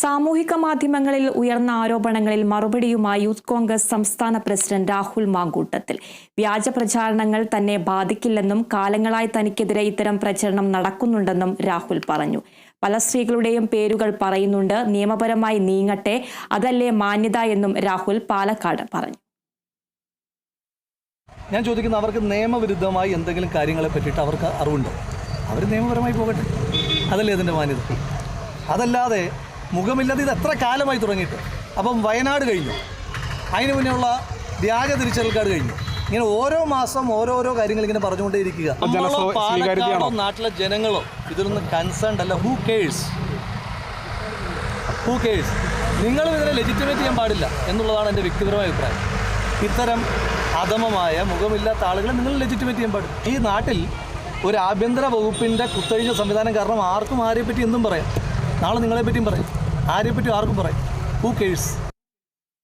സാമൂഹിക മാധ്യമങ്ങളിൽ ഉയർന്ന ആരോപണങ്ങളിൽ മറുപടിയുമായി യൂത്ത് കോൺഗ്രസ് സംസ്ഥാന പ്രസിഡന്റ് രാഹുൽ മാങ്കൂട്ടത്തിൽ. വ്യാജ പ്രചാരണങ്ങൾ തന്നെ ബാധിക്കില്ലെന്നും കാലങ്ങളായി തനിക്കെതിരെ ഇത്തരം പ്രചരണം നടക്കുന്നുണ്ടെന്നും രാഹുൽ പറഞ്ഞു. പല സ്ത്രീകളുടെയും പേരുകൾ പറയുന്നുണ്ട് നിയമപരമായി നീങ്ങട്ടെ അതല്ലേ മാന്യത എന്നും രാഹുൽ പാലക്കാട് പറഞ്ഞു. ഞാൻ ചോദിക്കുന്നു അവർക്ക് നിയമവിരുദ്ധമായി എന്തെങ്കിലും കാര്യങ്ങളെ പറ്റിയിട്ട് അവർക്ക് അറിവുണ്ടോ? അവർ നിയമപരമായി പോകട്ടെ. അതല്ലേ അതിന്റെ മാന്യത? അതല്ലാതെ മുഖമില്ലാതെ ഇത് എത്ര കാലമായി തുടങ്ങിയിട്ട്? അപ്പം വയനാട് കഴിഞ്ഞു. അതിന് മുന്നേയുള്ള വ്യാജ തിരിച്ചറിയൽ കാർഡ് കഴിഞ്ഞു. ഇങ്ങനെ ഓരോ മാസം ഓരോരോ കാര്യങ്ങൾ ഇങ്ങനെ പറഞ്ഞുകൊണ്ടേ ഇരിക്കുക നമ്മളോ പാലക്കാടോ നാട്ടിലെ ജനങ്ങളോ ഇതിലൊന്നും കൺസേൺഡ് അല്ല. ഹൂ കേഴ്സ് ഹൂ കേഴ്സ് നിങ്ങളും ഇതിനെ ലെജിറ്റിമേറ്റ് ചെയ്യാൻ പാടില്ല എന്നുള്ളതാണ് എന്റെ വ്യക്തിപരമായ അഭിപ്രായം. ഇത്തരം അധമമായ മുഖമില്ലാത്ത ആളുകളെ നിങ്ങൾ ലെജിറ്റിമേറ്റ് ചെയ്യാൻ പാടില്ല. ഈ നാട്ടിൽ ഒരു ആഭ്യന്തര വകുപ്പിന്റെ കുത്തഴിഞ്ഞ സംവിധാനം കാരണം ആർക്കും ആരെപ്പറ്റി എന്തും പറയാം. നാളെ നിങ്ങളെപ്പറ്റിയും പറയും. ആരെപ്പറ്റിയും ആർക്കും പറയും. Who curse